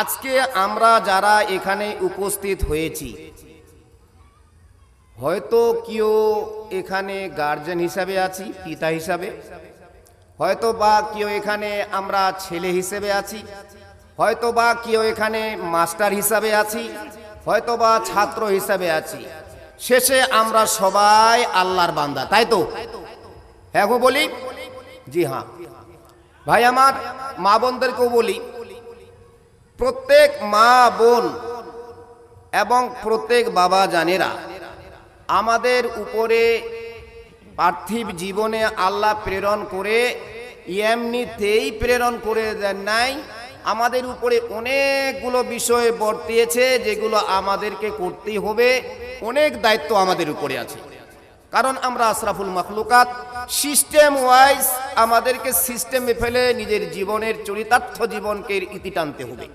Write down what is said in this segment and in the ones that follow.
আজকে আমরা যারা এখানে উপস্থিত হয়েছি, হয়তো কেউ এখানে গার্জেন হিসাবে আছি, পিতা হিসাবে, হয়তো বা কেউ এখানে আমরা ছেলে হিসেবে আছি, হয়তো বা কেউ এখানে মাস্টার হিসাবে আছি, হয়তো বা ছাত্র হিসাবে আছি। শেষে আমরা সবাই আল্লাহর বান্দা, তাই তো? হ্যাঁ বলি? জি হ্যাঁ। ভাই আমার, মা বোনদেরকেও বলি প্রত্যেক মা বোন এবং প্রত্যেক বাবা জানেরা, আমাদের উপরে পার্থিব জীবনে আল্লাহ প্রেরণ করে এমনিতেই প্রেরণ করে দেন নাই। আমাদের উপরে অনেকগুলো বিষয় বর্তিয়েছে যেগুলো আমাদেরকে করতেই হবে। অনেক দায়িত্ব আমাদের উপরে আছে। কারণ আমরা আশরাফুল মখলুকাত সিস্টেম ওয়াইজ আমাদেরকে সিস্টেমে ফেলে নিজের জীবনের চরিতার্থ জীবনকে ইতি টানতে হবে।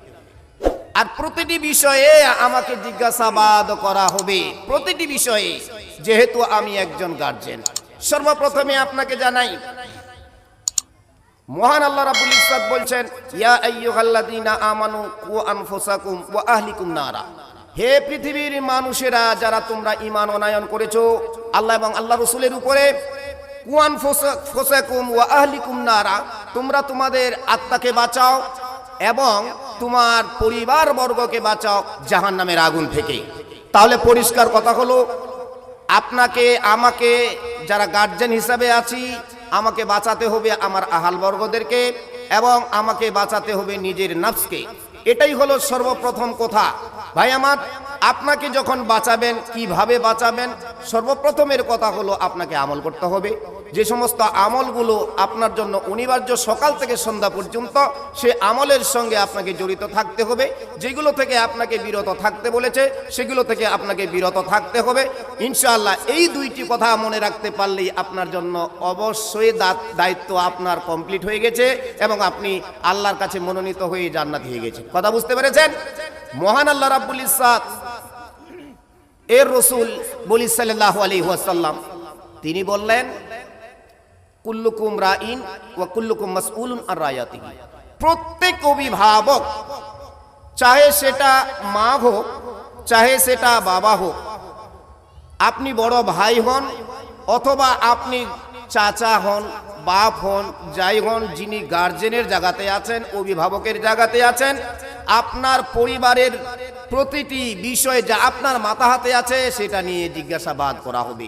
আর প্রতিটি বিষয়ে আমাকে জিজ্ঞাসাবাদ করা হবে। প্রতিটি বিষয়ে, যেহেতু আমি একজন গার্জেন সর্বপ্রথমে আপনাকে জানাই, মহান আল্লাহ রাব্বুল ইজ্জত বলছেন, ইয়া আইয়ুহাল্লাযীনা আমানু কু আনফুসাকুম ওয়া আহলিকুম নারা। হে পৃথিবীর মানুষেরা, যারা তোমরা ঈমান অনায়ন করেছ, আল্লাহ এবং আল্লাহ রাসূলের উপরে কুয়ান ফোসাকুম ওয়া আহলিকুম নারা। তোমরা তোমাদের আত্মাকে বাঁচাও এবং তোমার পরিবার বর্গকে বাঁচাও জাহান্নামের আগুন থেকে। তাহলে পরিষ্কার কথা হলো, আপনাকে, আমাকে যারা গার্জেন হিসাবে আছি, আমাকে বাঁচাতে হবে আমার আহাল বর্গদেরকে এবং আমাকে বাঁচাতে হবে নিজের নফসকে এটাই হলো সর্বপ্রথম কথা। ভাই আমার, আপনাকে যখন বাঁচাবেন, কীভাবে বাঁচাবেন, সর্বপ্রথমের কথা হলো আপনাকে আমল করতে হবে। যে সমস্ত আমলগুলো আপনার জন্য অনিবার্য সকাল থেকে সন্ধ্যা পর্যন্ত, সে আমলের সঙ্গে আপনাকে জড়িত থাকতে হবে। যেগুলো থেকে আপনাকে বিরত থাকতে বলেছে, সেগুলো থেকে আপনাকে বিরত থাকতে হবে। ইনশাআল্লাহ এই দুইটি কথা মনে রাখতে পারলেই আপনার জন্য অবশ্যই দায়িত্ব আপনার কমপ্লিট হয়ে গেছে এবং আপনি আল্লাহর কাছে মনোনীত হয়ে জান্নাত হয়ে গেছে কথা বুঝতে পেরেছেন? মহান আল্লাহ রাব্বুল ইসাদ এর রসুল বলি সাল্লাহ আলী ওয়াসাল্লাম, তিনি বললেন কুল্লুকুম রাইন ওয়া কুল্লুকুম মাসউলুন আর রায়াতিহি। প্রত্যেক অভিভাবক, চাহে সেটা মা হোক, চাহে সেটা বাবা হোক, আপনি বড় ভাই হন অথবা আপনি চাচা হন, বাপ হন, যাই হন, যিনি গার্জেনের জায়গাতে আছেন, অভিভাবকের জায়গাতে আছেন, আপনার পরিবারের প্রতিটি বিষয় যা আপনার মাথা হাতে আছে, সেটা নিয়ে জিজ্ঞাসাবাদ করা হবে।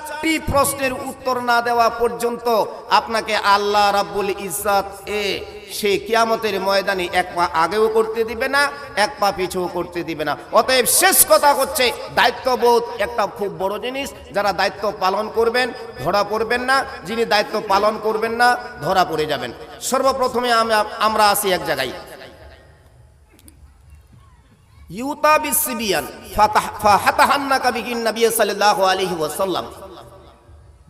চারটি প্রশ্নের উত্তর না দেওয়া পর্যন্ত আপনাকে আল্লাহ রাব্বুল ইজ্জাত এ সে কিয়ামতের ময়দানে এক পা আগেও করতে দিবে না, এক পা পিছুও করতে দিবে না। অতএব শেষ কথা হচ্ছে দায়িত্ববোধ একটা খুব বড় জিনিস, যারা দায়িত্ব পালন করবেন, ধরা পড়বেন না। যিনি দায়িত্ব পালন করবেন না, ধরা পড়ে যাবেন। সর্বপ্রথমে আমরা আসি এক জায়গায়। ইউতা বিসিবিয়ান ফাহাতাহান্নাকা বিহিন নবী সাল্লাল্লাহু আলাইহি ওয়াসাল্লাম।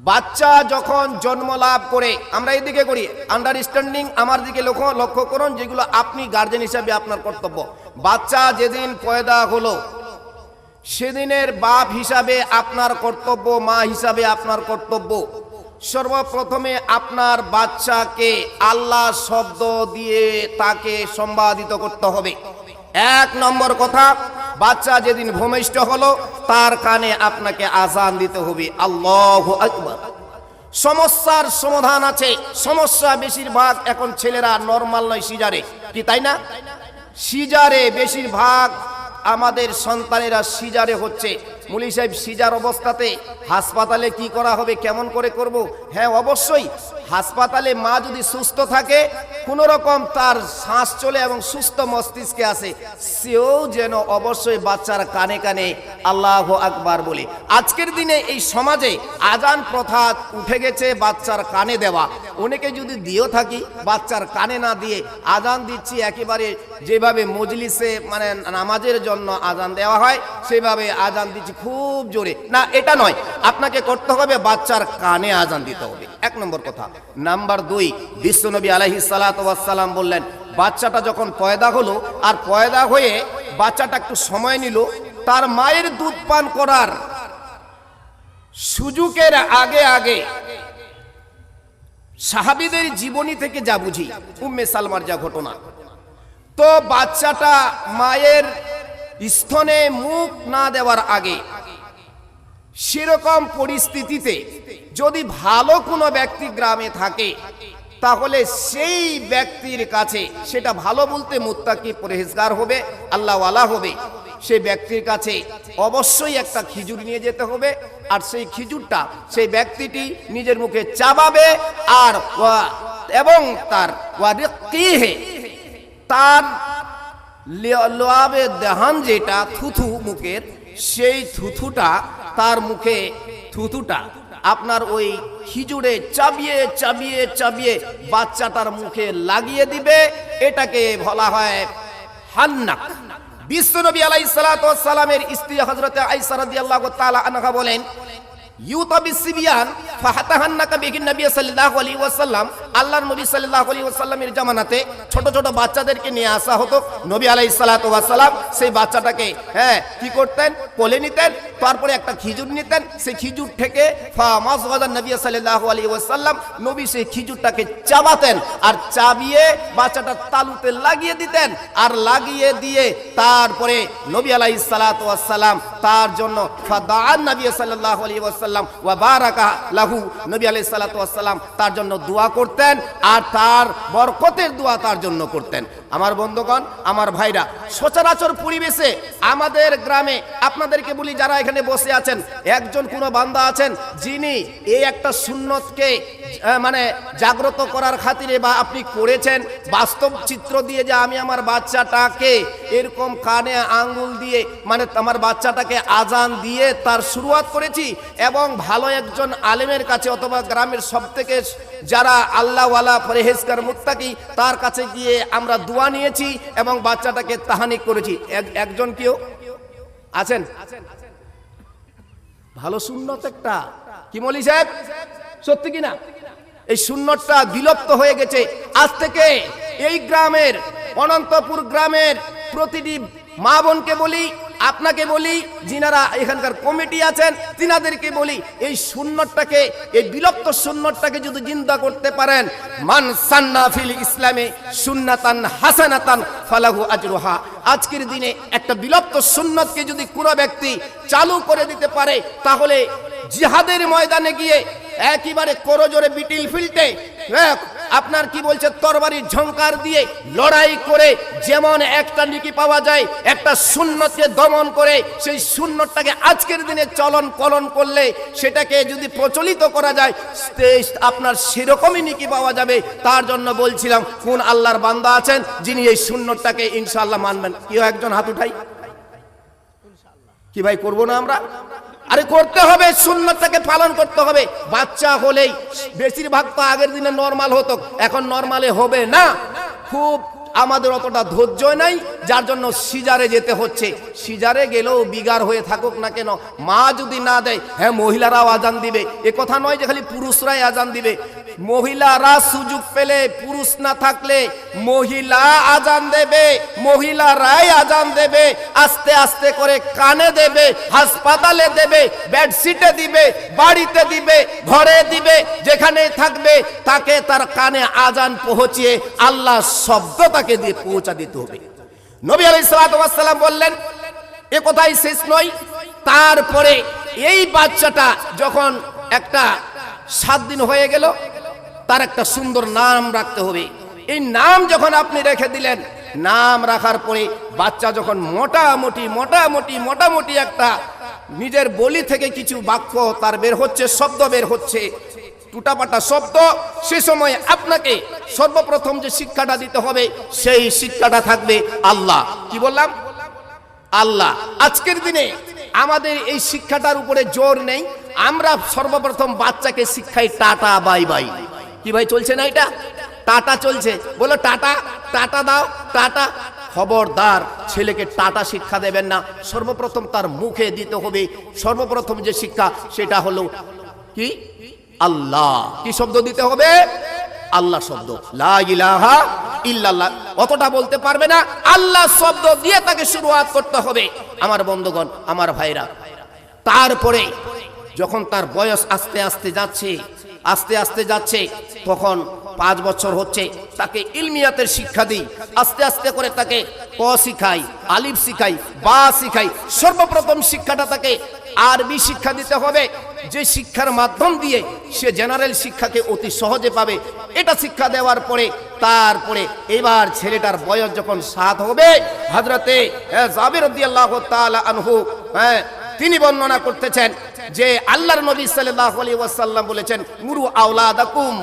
বাচ্চা যখন জন্ম লাভ করে, আমরা এদিকে করি আন্ডারস্ট্যান্ডিং আমার দিকে লক্ষ্য লক্ষ্য করুন যেগুলো আপনি গার্জেন হিসাবে আপনার কর্তব্য। বাচ্চা যেদিন পয়দা হলো, সেদিনের বাপ হিসাবে আপনার কর্তব্য, মা হিসাবে আপনার কর্তব্য। সর্বপ্রথমে আপনার বাচ্চাকে আল্লাহ শব্দ দিয়ে তাকে সম্পাদিত করতে হবে। এক নম্বর কথা, বাচ্চা যেদিন ভূমিষ্ঠ হলো তার কানে আপনাকে আজান দিতে হবে। আল্লাহ আকবার। সমস্যার সমাধান আছে। সমস্যা বেশিরভাগ এখন ছেলেরা নর্মাল নয় সিজারে। কি তাই না? সিজারে বেশিরভাগ আমাদের সন্তানেরা সিজারে হচ্ছে। মুলি সাহেব সিজার অবস্থাতে হাসপাতালে কি করা হবে, কেমন করে করব? হ্যাঁ অবশ্যই। হাসপাতালে মা যদি সুস্থ থাকে, কোনো রকম তার শ্বাস চলে এবং সুস্থ মস্তিষ্কে আসে, সেও যেন অবশ্যই বাচ্চার কানে কানে আল্লাহ আকবার বলে। আজকের দিনে এই সমাজে আজান প্রথা উঠে গেছে বাচ্চার কানে দেওয়া। অনেকে যদি দিয়েও থাকি, বাচ্চার কানে না দিয়ে আজান দিচ্ছি, একেবারে যেভাবে মজলিসে মানে নামাজের জন্য আজান দেওয়া হয়, সেভাবে আজান দিচ্ছি খুব জোরে। না, এটা নয়। আপনাকে করতে হবে বাচ্চার কানে আজান দিতে হবে। এক নম্বর কথা। নাম্বার দুই বিশ্বনবী আলহি সালাতাম বললেন, বাচ্চাটা যখন পয়দা হলো আর পয়দা হয়ে বাচ্চাটা একটু সময় নিল, তার মায়ের দুধ পান করার সুযোগের আগে আগে সাহাবিদের জীবনী থেকে যা বুঝি, উম্মে সালমার যা ঘটনা। তো বাচ্চাটা মায়ের স্তনে মুখ না দেওয়ার আগে সেরকম পরিস্থিতিতে যদি ভালো কোনো ব্যক্তি গ্রামে থাকে, তাহলে সেই ব্যক্তির কাছে সেটা ভালো বলতে মুত্তাকি পরেহেজগার হবে, আল্লাহওয়ালা হবে। সেই ব্যক্তির কাছে অবশ্যই একটা খিজুর নিয়ে যেতে হবে, আর সেই খিজুরটা সেই ব্যক্তিটি নিজের মুখে চাবাবে, আর এবং তার তার লোয়াবে দেহান যেটা থুথু মুখের, সেই থুথুটা তার মুখে থুথুটা আপনার ওই খিজুরে চাবিয়ে চাবিয়ে চাবিয়ে বাচ্চাটার মুখে লাগিয়ে দিবে। এটাকে বলা হয় হান্নাক। বিশ্বনবী আলাই সালামের স্ত্রী হজরত আইসা রাদিয়াল্লাহু তাআলা আনহা বলেন, ইউতাবি সিবিয়ান ফাহাতাহান্নাকা বিহিন নবী সাল্লাল্লাহু আলাইহি ওয়াসাল্লাম আল্লাহর নবী সাল্লাল্লাহু আলাইহি ওয়াসাল্লামের জামানাতে ছোট ছোট বাচ্চাদেরকে নিয়ে আসা হতো। নবী ওয়াসাল্লাম সেই বাচ্চাটাকে হ্যাঁ কি করতেন? কোলে নিতেন, তারপরে একটা খিজুর নিতেন। সেই খিজুর থেকে নবী সাল্লাল্লাহু আলাইহি ওয়াসাল্লাম নবী সেই খিজুরটাকে চাবাতেন আর চাবিয়ে বাচ্চাটা তালুতে লাগিয়ে দিতেন আর লাগিয়ে দিয়ে তারপরে নবী আলাইহিস সালাতু ওয়াসাল্লাম তার জন্য ফাদান নবী সাল্লাল্লাহু আলাইহি ওয়াসাল্লাম ওয়া বারাকা লাহু। নবী আলাইহিস সালাতু ওয়াসাল্লাম তার জন্য দোয়া করতেন। আর তার বরকতের দোয়া তার জন্য করতেন। আমার বন্ধুগণ, আমার ভাইরা, সচরাচর পরিবেশে আমাদের গ্রামে আপনাদেরকে বলি যারা এখানে বসে আছেন, একজন কোনো বান্দা আছেন যিনি এই একটা সুন্নতকে মানে জাগ্রত করার খাতিরে বা আপনি করেছেন, বাস্তব চিত্র দিয়ে যে আমি আমার বাচ্চাটাকে এরকম কানে আঙ্গুল দিয়ে মানে আমার বাচ্চাটাকে আজান দিয়ে তার শুরুয়াত করেছি এবং ভালো একজন আলেমের কাছে অথবা গ্রামের সব থেকে যারা আল্লাহওয়ালা পরেহেজকার মুত্তাকি, তার কাছে গিয়ে আমরা দোয়া নিয়েছি এবং বাচ্চাটাকে তাহানিক করেছি। একজন কেউ? আছেন? ভালো সুন্নত একটা। কি মলি সাহেব? সত্যি কি না? এই সুন্নতটা বিলুপ্ত হয়ে গেছে। আজ থেকে এই গ্রামের, অনন্তপুর গ্রামের প্রতিটি মা বোনকে বলি আপনাকে বলি যিনারা এখানকার কমিটি আছেন তিনাদেরকে বলি এই সুন্নতটাকে এই বিলুপ্ত সুন্নতটাকে যদি জিন্দা করতে পারেন মান সান্না ফিল ইসলামে সুন্নাতান হাসানাতান ফালাহু আজরুহা। আজকের দিনে একটা বিলুপ্ত সুন্নতকে যদি কোনো ব্যক্তি চালু করে দিতে পারে তাহলে জিহাদের ময়দানে গিয়ে একেবারে করজোরে বিটিল ফিল্টে হ্যাঁ, আপনার কি বলছে তরবারির ঝংকার দিয়ে লড়াই করে যেমন একটা নিকি পাওয়া যায়, একটা শূন্যকে দমন করে, সেই শূন্যটাকে আজকের দিনে চলন কলন করলে সেটাকে যদি প্রচলিত করা যায় আপনার সেরকমই নিকি পাওয়া যাবে। তার জন্য বলছিলাম, কোন আল্লাহর বান্দা আছেন যিনি এই শূন্যটাকে ইনশাআল্লাহ মানবেন? কেউ একজন হাত উঠাই? কি ভাই, করব না আমরা? আরে করতে হবে, সুন্নতটাকে পালন করতে হবে। বাচ্চা হলেই বেশিরভাগ তো আগের দিনে নর্মাল হতো, এখন নর্মালে হবে না। খুব আমাদের অতটা ধৈর্য নাই, যার জন্য সিজারে যেতে হচ্ছে। সিজারে গেলেও বিগার হয়ে থাকুক না কেন? মা যদি না দেয় হ্যাঁ মহিলারাও আজান দিবে। এ কথা নয় যে খালি পুরুষরাই আজান দিবে। মহিলারা সুযোগ পেলে, পুরুষ না থাকলে মহিলা আজান দেবে, মহিলারাই আজান দেবে, আস্তে আস্তে করে কানে দেবে, হাসপাতালে দেবে, বেডশিটে দিবে, বাড়িতে দিবে, ঘরে দিবে যেখানে থাকবে, তাকে তার কানে আজান পৌঁছিয়ে আল্লাহ শব্দ তাকে দিয়ে পৌঁছা দিতে হবে। নবী আলাই সালাম বললেন, এ কথাই শেষ নয়। তারপরে এই বাচ্চাটা যখন একটা সাত দিন হয়ে গেল তার একটা সুন্দর নাম রাখতে হবে। এই নাম যখন আপনি রেখে দিলেন, নাম রাখার পরে বাচ্চা যখন মোটামুটি মোটামুটি মোটামুটি একটা নিজের বলি থেকে কিছু বাক্য তার বের হচ্ছে, শব্দ বের হচ্ছে, টুটাপাটা শব্দ, সে সময় আপনাকে সর্বপ্রথম যে শিক্ষাটা দিতে হবে, সেই শিক্ষাটা থাকবে আল্লাহ। কি বললাম? আল্লাহ। আজকের দিনে আমাদের এই শিক্ষাটার উপরে জোর নেই। আমরা সর্বপ্রথম বাচ্চাকে শিক্ষাই টাটা, বাই বাই। কি ভাই চলছে না এটা? টাটা চলছে। বলো টাটা টাটা দাও, টাটা। খবরদার ছেলেকে টাটা শিক্ষা দেবেন না। সর্বপ্রথম তার মুখে দিতে হবে। সর্বপ্রথম যে শিক্ষা, সেটা হলো কি? আল্লাহ। কি শব্দ দিতে হবে? আল্লাহ শব্দ। অতটা বলতে পারবে না। আল্লাহ শব্দ দিয়ে তাকে শুরুয়াত করতে হবে। আমার বন্ধুগণ, আমার ভাইরা, তারপরে যখন তার বয়স আস্তে আস্তে যাচ্ছে আস্তে আস্তে যাচ্ছে। তখন পাঁচ বছর হচ্ছে, তাকে ইলমিয়াতের শিক্ষা দিই। আস্তে আস্তে করে তাকে ক শিখাই, আলিফ শিখাই, বা শিখাই। সর্বপ্রথম শিক্ষাটা তাকে আরবি শিক্ষা দিতে হবে। যে শিক্ষার মাধ্যম দিয়ে সে জেনারেল শিক্ষাকে অতি সহজে পাবে। এটা শিক্ষা দেওয়ার পরে, তারপরে এবার ছেলেটার বয়স যখন সাত হবে হাজরতে জাবির আল্লাহ তাআলা আনহু হ্যাঁ তিনি বর্ণনা করতেছেন যে আল্লাহর নবী সাল্লাল্লাহু আলাইহি ওয়াসাল্লাম বলেছেন, মুরু আওলাদাকুম,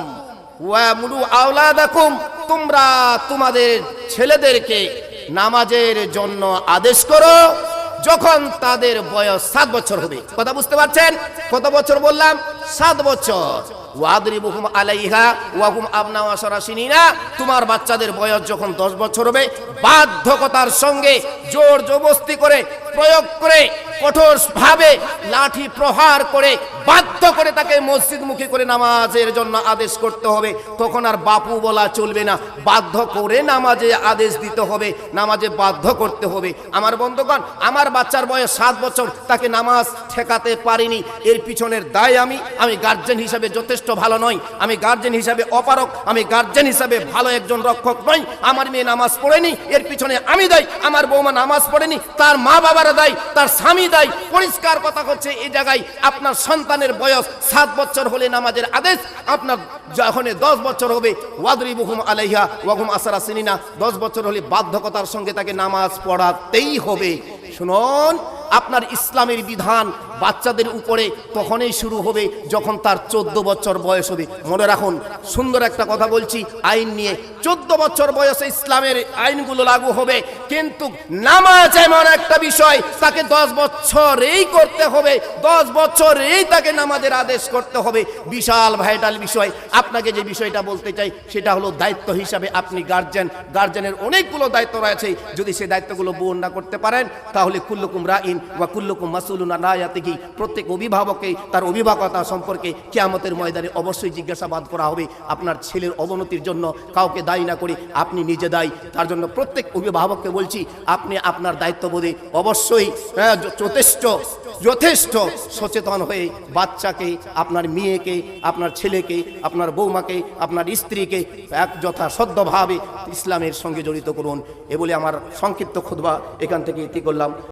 ওয়া মুরু আওলাদাকুম, তোমরা তোমাদের ছেলেদেরকে নামাজের জন্য আদেশ করো যখন তাদের বয়স সাত বছর হবে। কথা বুঝতে পারছেন? কত বছর বললাম? সাত বছর। ওয়াদরিবুহুম আলাইহা, ওয়াহুম আবনা ওয়াসারাসিনিনা তোমার বাচ্চাদের বয়স যখন দশ বছর হবে, বাধ্যকতার সঙ্গে জোর জবস্তি করে প্রয়োগ করে কঠোর ভাবে লাঠি প্রহার করে বাধ্য করে তাকে মসজিদ মুখী করে নামাজের জন্য আদেশ করতে হবে। তখন আর বাপু বলা চলবে না। বাধ্য করে নামাজে আদেশ দিতে হবে। নামাজে বাধ্য করতে হবে। আমার বন্ধুগণ, আমার বাচ্চার বয়স সাত বছর, তাকে নামাজ ঠেকাতে পারিনি। এর পিছনের দায় আমি। আমি গার্জেন হিসাবে যথেষ্ট ভালো নই। আমি গার্জেন হিসাবে অপারক। আমি গার্জেন হিসাবে ভালো একজন রক্ষক নই। আমার মেয়ে নামাজ পড়েনি। এর পিছনে আমি দায়ী। আমার বৌমা নামাজ পড়েনি। তার মা বাবারা দায়ী। তার স্বামী দায়ী পরিষ্কার কথা হচ্ছে, এই জায়গায় আপনার সন্তানের বয়স সাত বছর হলে নামাজের আদেশ, আপনার যখন দশ বছর হবে ওয়াদরি বহুম আলাইহা ওয়াহুম আসারা সিনিনা। দশ বছর হলে বাধ্যকতার সঙ্গে তাকে নামাজ পড়াতেই হবে। শুনুন, আপনার ইসলামের বিধান বাচ্চাদের উপরে তখনই শুরু হবে যখন তার চোদ্দ বছর বয়স হবে। মনে রাখুন, সুন্দর একটা কথা বলছি, আইন নিয়ে চোদ্দ বছর বয়সে ইসলামের আইনগুলো লাগু হবে, কিন্তু নামাজ এমন একটা বিষয়, তাকে দশ বছরেই করতে হবে, দশ বছরেই তাকে নামাজের আদেশ করতে হবে। বিশাল ভাইটাল বিষয়। আপনাকে যে বিষয়টা বলতে চাই, সেটা হলো দায়িত্ব হিসাবে আপনি গার্জেন গার্জেনের অনেকগুলো দায়িত্ব রয়েছে। যদি সেই দায়িত্বগুলো পূরণ না করতে পারেন, তাহলে কুল্লুকুম রাইন ওয়া কুল্লুকুম মাসুলুনা রায়াতিহি প্রত্যেক অভিভাবককে তার অভিভাবকতা সম্পর্কে কেয়ামতের ময়দানে অবশ্যই জিজ্ঞাসাবাদ করা হবে। আপনার ছেলের অবনতির জন্য কাউকে দায়ী না করে আপনি নিজে দায়ী। তার জন্য প্রত্যেক অভিভাবককে বলছি আপনি আপনার দায়িত্ববোধে অবশ্যই হ্যাঁ, যথেষ্ট যথেষ্ট সচেতন হয়ে বাচ্চাকে আপনার মেয়েকে আপনার ছেলেকে আপনার বৌমাকে আপনার স্ত্রীকে এক যথাসদ্যভাবে ইসলামের সঙ্গে জড়িত করুন। এ বলে আমার সংক্ষিপ্ত খুদবা এখান থেকে ইতি করলাম।